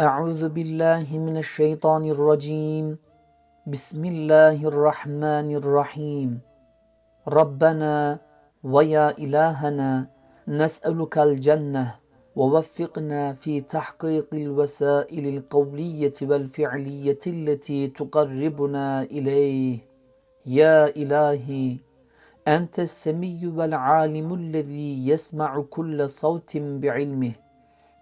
أعوذ بالله من الشيطان الرجيم. بسم الله الرحمن الرحيم. ربنا ويا إلهنا نسألك الجنة ووفقنا في تحقيق الوسائل القولية والفعلية التي تقربنا إليه. يا إلهي أنت السمي والعالم الذي يسمع كل صوت بعلمه.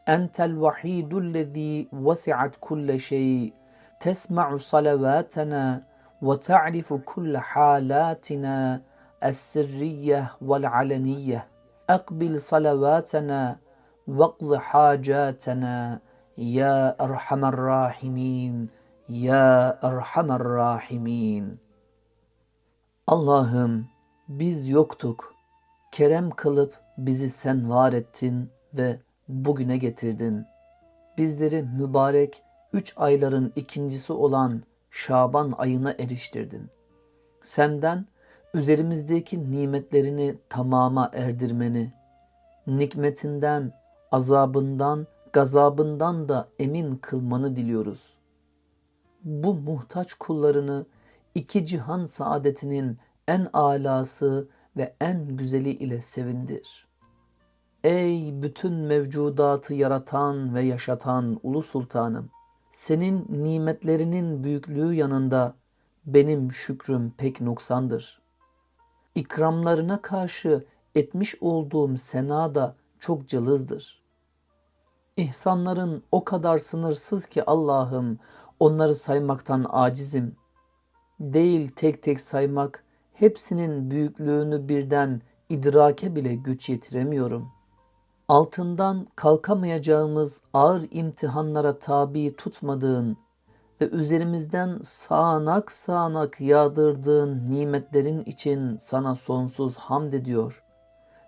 أنت الوحيد الذي وسعت كل شيء. تسمع صلواتنا وتعرف كل حالاتنا السرية والعلنية. أقبل صلواتنا واقض حاجاتنا. يا أرحم الراحمين يا أرحم الراحمين. Allah'ım biz yoktuk. Kerem kılıp bizi sen var ettin ve bugüne getirdin. Bizleri mübarek üç ayların ikincisi olan Şaban ayına eriştirdin. Senden üzerimizdeki nimetlerini tamama erdirmeni, nikmetinden, azabından, gazabından da emin kılmanı diliyoruz. Bu muhtaç kullarını iki cihan saadetinin en alası ve en güzeli ile sevindir. Ey bütün mevcudatı yaratan ve yaşatan Ulu Sultanım! Senin nimetlerinin büyüklüğü yanında benim şükrüm pek noksandır. İkramlarına karşı etmiş olduğum sena da çok cılızdır. İhsanların o kadar sınırsız ki Allah'ım onları saymaktan acizim. Değil tek tek saymak, hepsinin büyüklüğünü birden idrake bile güç yetiremiyorum. Altından kalkamayacağımız ağır imtihanlara tabi tutmadığın ve üzerimizden sağanak sağanak yağdırdığın nimetlerin için sana sonsuz hamd ediyor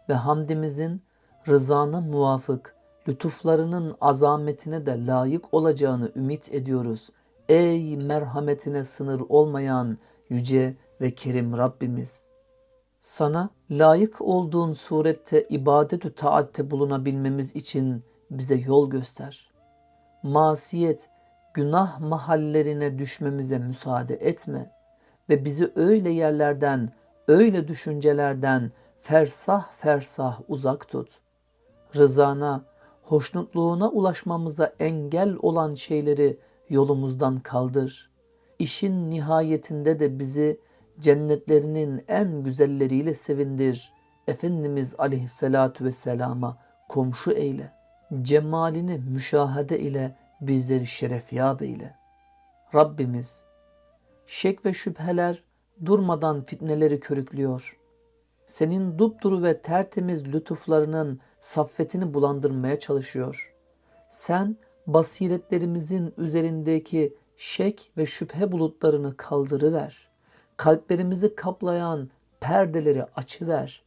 ve hamdimizin rızana muvafık lütuflarının azametine de layık olacağını ümit ediyoruz. Ey merhametine sınır olmayan yüce ve kerim Rabbimiz! Sana layık olduğun surette ibadet-ü taatte bulunabilmemiz için bize yol göster. Masiyet, günah mahallerine düşmemize müsaade etme ve bizi öyle yerlerden, öyle düşüncelerden fersah fersah uzak tut. Rızana, hoşnutluğuna ulaşmamıza engel olan şeyleri yolumuzdan kaldır. İşin nihayetinde de bizi cennetlerinin en güzelleriyle sevindir. Efendimiz aleyhissalatu vesselama komşu eyle. Cemalini müşahede ile bizleri şerefyab eyle. Rabbimiz, şek ve şüpheler durmadan fitneleri körüklüyor. Senin dupduru ve tertemiz lütuflarının saffetini bulandırmaya çalışıyor. Sen basiretlerimizin üzerindeki şek ve şüphe bulutlarını kaldırıver. Kalplerimizi kaplayan perdeleri açıver.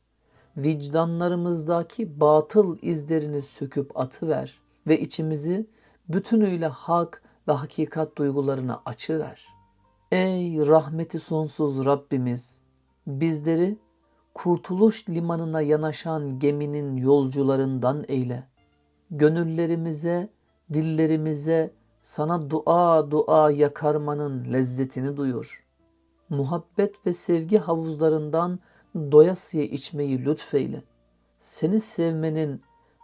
Vicdanlarımızdaki batıl izlerini söküp atıver ve içimizi bütünüyle hak ve hakikat duygularına açıver. Ey rahmeti sonsuz Rabbimiz! Bizleri kurtuluş limanına yanaşan geminin yolcularından eyle. Gönüllerimize, dillerimize sana dua dua yakarmanın lezzetini duyur. Muhabbet ve sevgi havuzlarından doyasıya içmeyi lütfeyle. Seni sevmenin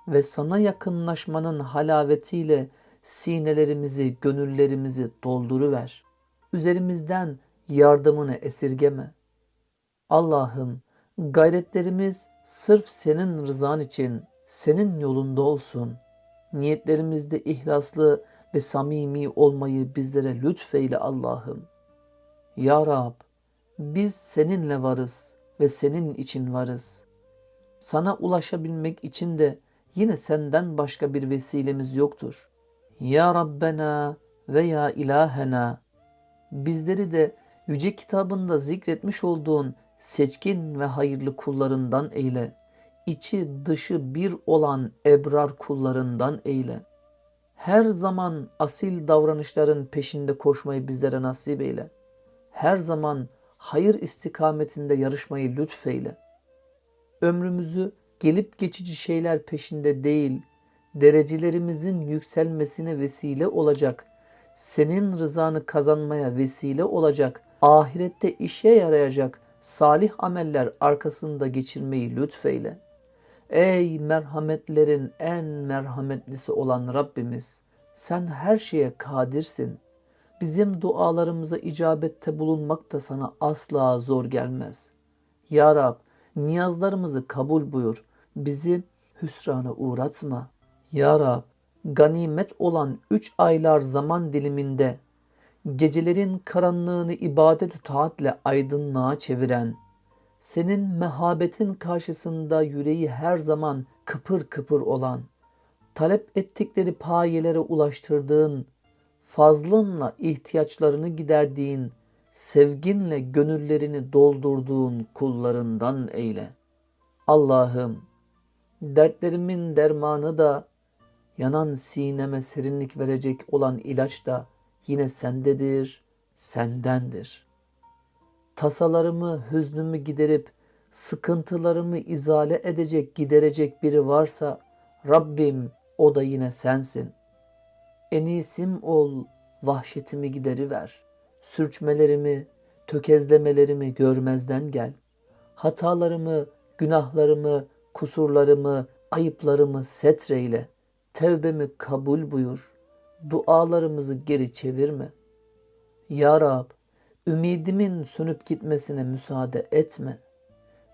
ve sana yakınlaşmanın halavetiyle sinelerimizi, gönüllerimizi dolduruver. Üzerimizden yardımını esirgeme. Allah'ım gayretlerimiz sırf senin rızan için, senin yolunda olsun. Niyetlerimizde ihlaslı ve samimi olmayı bizlere lütfeyle Allah'ım. Ya Rab, biz seninle varız ve senin için varız. Sana ulaşabilmek için de yine senden başka bir vesilemiz yoktur. Ya Rabbena ve ya ilahena bizleri de yüce kitabında zikretmiş olduğun seçkin ve hayırlı kullarından eyle. İçi dışı bir olan ebrar kullarından eyle. Her zaman asil davranışların peşinde koşmayı bizlere nasip eyle. Her zaman hayır istikametinde yarışmayı lütfeyle. Ömrümüzü gelip geçici şeyler peşinde değil, derecelerimizin yükselmesine vesile olacak, senin rızanı kazanmaya vesile olacak, ahirette işe yarayacak salih ameller arkasında geçirmeyi lütfeyle. Ey merhametlerin en merhametlisi olan Rabbimiz, sen her şeye kadirsin. Bizim dualarımıza icabette bulunmak da sana asla zor gelmez. Ya Rab, niyazlarımızı kabul buyur. Bizi hüsrana uğratma. Ya Rab, ganimet olan üç aylar zaman diliminde gecelerin karanlığını ibadet-ü taatle aydınlığa çeviren, senin mehabetin karşısında yüreği her zaman kıpır kıpır olan, talep ettikleri payelere ulaştırdığın, fazlınla ihtiyaçlarını giderdiğin, sevginle gönüllerini doldurduğun kullarından eyle. Allah'ım, dertlerimin dermanı da, yanan sineme serinlik verecek olan ilaç da yine sendedir, sendendir. Tasalarımı, hüznümü giderip, sıkıntılarımı izale edecek, giderecek biri varsa, Rabbim o da yine sensin. Enisim ol, vahşetimi gideriver. Sürçmelerimi, tökezlemelerimi görmezden gel. Hatalarımı, günahlarımı, kusurlarımı, ayıplarımı setreyle. Tevbemi kabul buyur. Dualarımızı geri çevirme. Ya Rab, ümidimin sönüp gitmesine müsaade etme.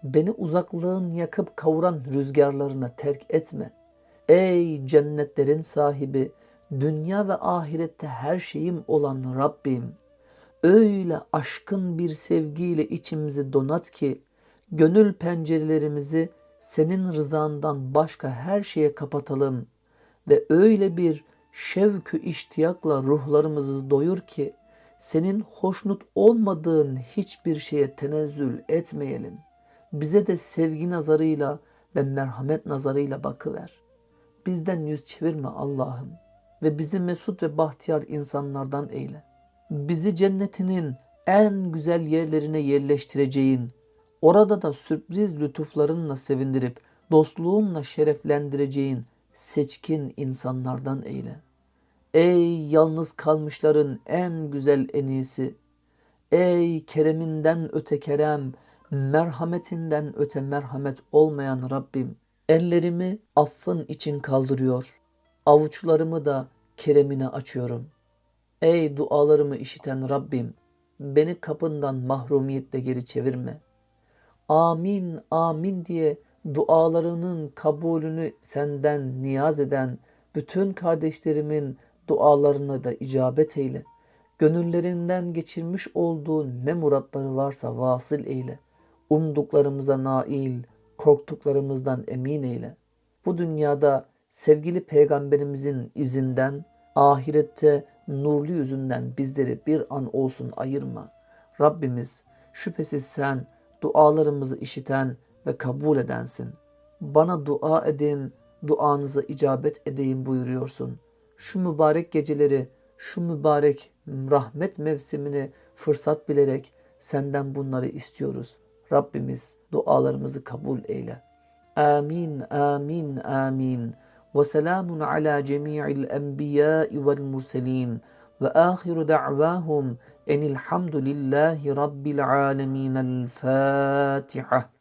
Beni uzaklığın yakıp kavuran rüzgarlarına terk etme. Ey cennetlerin sahibi, dünya ve ahirette her şeyim olan Rabbim, öyle aşkın bir sevgiyle içimizi donat ki, gönül pencerelerimizi senin rızandan başka her şeye kapatalım ve öyle bir şevkü iştiyakla ruhlarımızı doyur ki, senin hoşnut olmadığın hiçbir şeye tenezzül etmeyelim. Bize de sevgi nazarıyla ve merhamet nazarıyla bakıver. Bizden yüz çevirme Allah'ım ve bizi mesut ve bahtiyar insanlardan eyle. Bizi cennetinin en güzel yerlerine yerleştireceğin, orada da sürpriz lütuflarınla sevindirip dostluğunla şereflendireceğin seçkin insanlardan eyle. Ey yalnız kalmışların en güzel en iyisi, ey kereminden öte kerem, merhametinden öte merhamet olmayan Rabbim, ellerimi affın için kaldırıyor, avuçlarımı da keremine açıyorum. Ey dualarımı işiten Rabbim, beni kapından mahrumiyetle geri çevirme. Amin, amin diye dualarının kabulünü senden niyaz eden bütün kardeşlerimin dualarına da icabet eyle. Gönüllerinden geçirmiş olduğun ne muratları varsa vasıl eyle. Umduklarımıza nail, korktuklarımızdan emin eyle. Bu dünyada sevgili peygamberimizin izinden, ahirette nurlu yüzünden bizleri bir an olsun ayırma. Rabbimiz şüphesiz sen dualarımızı işiten ve kabul edensin. Bana dua edin, duanıza icabet edeyim buyuruyorsun. Şu mübarek geceleri, şu mübarek rahmet mevsimini fırsat bilerek senden bunları istiyoruz. Rabbimiz dualarımızı kabul eyle. Amin, amin, amin. وسلام على جميع الأنبياء والمرسلين وآخر دعواهم أن الحمد لله رب العالمين الفاتحة.